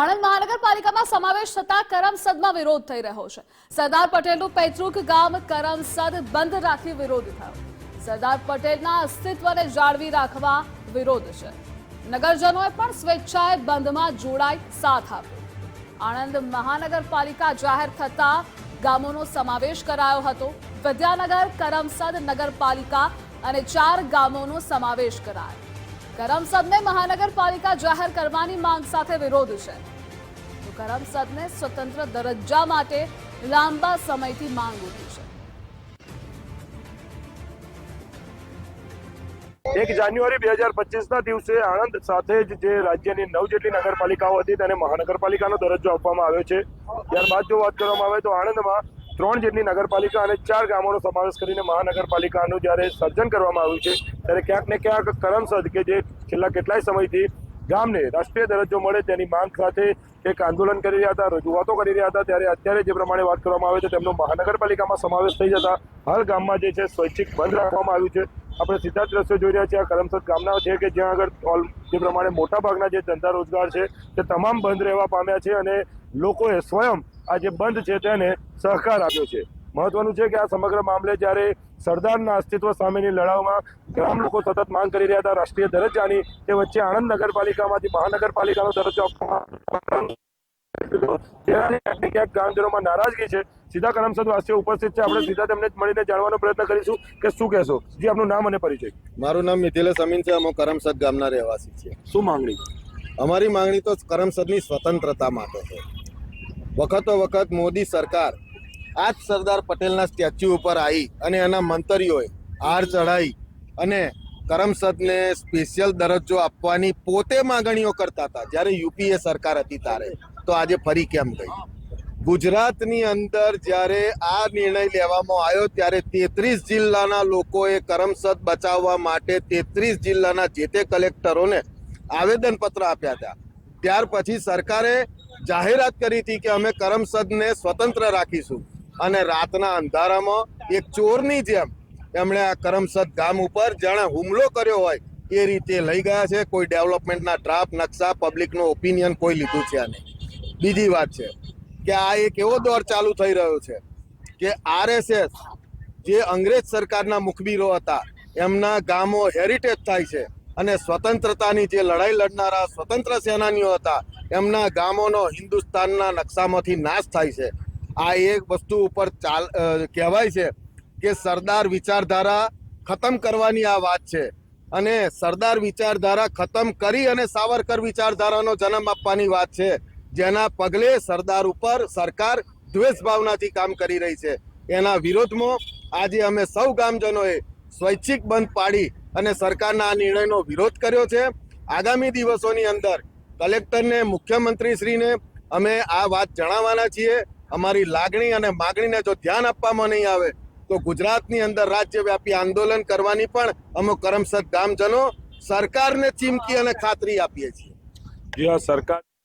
આણંદ મહાનગરપાલિકામાં સમાવેશ થતા કરમસદમાં વિરોધ થઈ રહ્યો છે. સરદાર પટેલનું પૈતૃક ગામ કરમસદ બંધ રાખી વિરોધ થયો. સરદાર પટેલના અસ્તિત્વને જાળવી રાખવા વિરોધ છે. નગરજનોએ પણ સ્વેચ્છાએ બંધમાં જોડાઈ સાથ આપ્યો. આણંદ મહાનગરપાલિકા જાહેર થતા ગામોનો સમાવેશ કરાયો હતો. વિદ્યાનગર કરમસદ નગરપાલિકા અને ચાર ગામોનો સમાવેશ કરાયો. કરમસદને મહાનગરપાલિકા જાહેર કરવાની માંગ સાથે વિરોધ છે. તો કરમસદને સ્વતંત્ર દરજ્જા માટે લાંબા સમયથી માંગ ઉઠી છે. એક જાન્યુઆરી બે હજાર પચીસના દિવસે આણંદ સાથે જ જે રાજ્યની નવ જેટલી નગરપાલિકાઓ હતી તેને મહાનગરપાલિકાનો દરજ્જો આપવામાં આવ્યો છે. ત્યારબાદ જો વાત કરવામાં આવે તો આણંદમાં ત્રણ જેટલી નગરપાલિકા અને ચાર ગામોનો સમાવેશ કરીને મહાનગરપાલિકાનું જ્યારે સર્જન કરવામાં આવ્યું છે, ત્યારે ક્યાંક ને ક્યાંક કરમસદ કે જે છેલ્લા કેટલાય સમયથી ગામને રાષ્ટ્રીય દરજ્જો મળે તેની માંગ સાથે એક આંદોલન કરી રહ્યા હતા, રજૂઆતો કરી રહ્યા હતા, ત્યારે અત્યારે જે પ્રમાણે વાત કરવામાં આવે છે, તેમનો મહાનગરપાલિકામાં સમાવેશ થઈ જતા હાલ ગામમાં જે છે સ્વૈચ્છિક બંધ રાખવામાં આવ્યું છે. આપણે સીધા જ દ્રશ્યો જોઈ રહ્યા છીએ, આ કરમસદ ગામના છે કે જ્યાં આગળ ઓલ જે પ્રમાણે મોટાભાગના જે ધંધા રોજગાર છે તે તમામ બંધ રહેવા પામ્યા છે અને લોકોએ સ્વયં આ જે બંધ છે તેને સહકાર આપ્યો છે. મહત્વનું છે કે આ સમગ્ર મામલે જ્યારે સરદારના અસ્તિત્વ સામેની લડાઈમાં ગ્રામ લોકો સતત માંગ કરી રહ્યા હતા રાષ્ટ્રીય દરજ્જાની તે વચ્ચે આણંદ નગરપાલિકામાંથી મહાનગરપાલિકાનો દરજ્જો તેનાથી ક્યાંક ક્યાંક ગ્રામજનોમાં નારાજગી છે. સીધા કરમસદ વાસીઓ ઉપસ્થિત છે. આપણે સીધા તેમને મળીને જાણવાનો પ્રયત્ન કરીશું કે શું કહેશો. જી આપનું નામ અને પરિચય. મારું નામ મિથિલેશ અમીન છે. અમે કરમસદ ગામના રહેવાસી છીએ. શું માંગણી? અમારી માંગણી તો કરમસદની સ્વતંત્રતા માટે છે. વખતો વખત મોદી સરકાર આ જ સરદાર પટેલના સ્ટેચ્યુ ઉપર આવી અને એના મંતરીઓએ હાર ચઢાઈ અને કરમસદને સ્પેશિયલ દરજ્જો આપવાની પોતે માગણીઓ કરતા હતા. જ્યારે યુપીએ સરકાર હતી ત્યારે. તો આજે ફરી કેમ ગઈ ગુજરાતની અંદર જ્યારે આ નિર્ણય લેવામાં આવ્યો ત્યારે તેત્રીસ જિલ્લાના લોકોએ કરમસદ બચાવવા માટે તેત્રીસ જિલ્લાના જે તે કલેક્ટરોને આવેદનપત્ર આપ્યા હતા. ત્યાર પછી સરકારે જાહેરાત કરી હતી કે અમે કરમસદને સ્વતંત્ર રાખીશું. અને રાતના અંધારામાં એક ચોરની જેમ એમણે આ કરમસદ ગામ ઉપર જાણે હુમલો કર્યો હોય એ રીતે લઈ ગયા છે. કોઈ ડેવલપમેન્ટના ડ્રાફ્ટ નકશા, પબ્લિકનો ઓપિનિયન કોઈ લીધું છે નહીં. બીજી વાત છે કે આ એક એવો દોર ચાલુ થઈ રહ્યો છે કે આરએસએસ જે અંગ્રેજ સરકારના મુખબીરો હતા એમના ગામો હેરિટેજ થાય છે. અને સ્વતંત્રતાની જે લડાઈ લડનારા સ્વતંત્ર સેનાનીઓ હતા એમના ગામોનો હિન્દુસ્તાનના નકશામાંથી નાશ થાય છે. આ એક વસ્તુ ઉપર ચાલ કહેવાય છે કે સરદાર વિચારધારા ખતમ કરવાની આ વાત છે. અને સરદાર વિચારધારા ખતમ કરી અને સાવરકર વિચારધારાનો જન્મ આપવાની વાત છે. જેના પગલે સરદાર ઉપર સરકાર દ્વેષ ભાવનાથી કામ કરી રહી છે. એના વિરોધમાં આજે અમે સૌ ગામજનોએ સ્વૈચ્છિક બંધ પાડી અને સરકારના આ નિર્ણયનો વિરોધ કર્યો છે. આગામી દિવસોની અંદર કલેક્ટરને, મુખ્યમંત્રીશ્રીને અમે આ વાત જણાવવાના છીએ. અમારી લાગણી અને માગણીને જો ધ્યાન આપવામાં નહીં આવે, તો ગુજરાતની અંદર રાજ્યવ્યાપી આંદોલન કરવાની પણ અમે કરમસદ ગામજનો સરકારને ચીમકી અને ખાતરી આપીએ છીએ. જી હા, સરકાર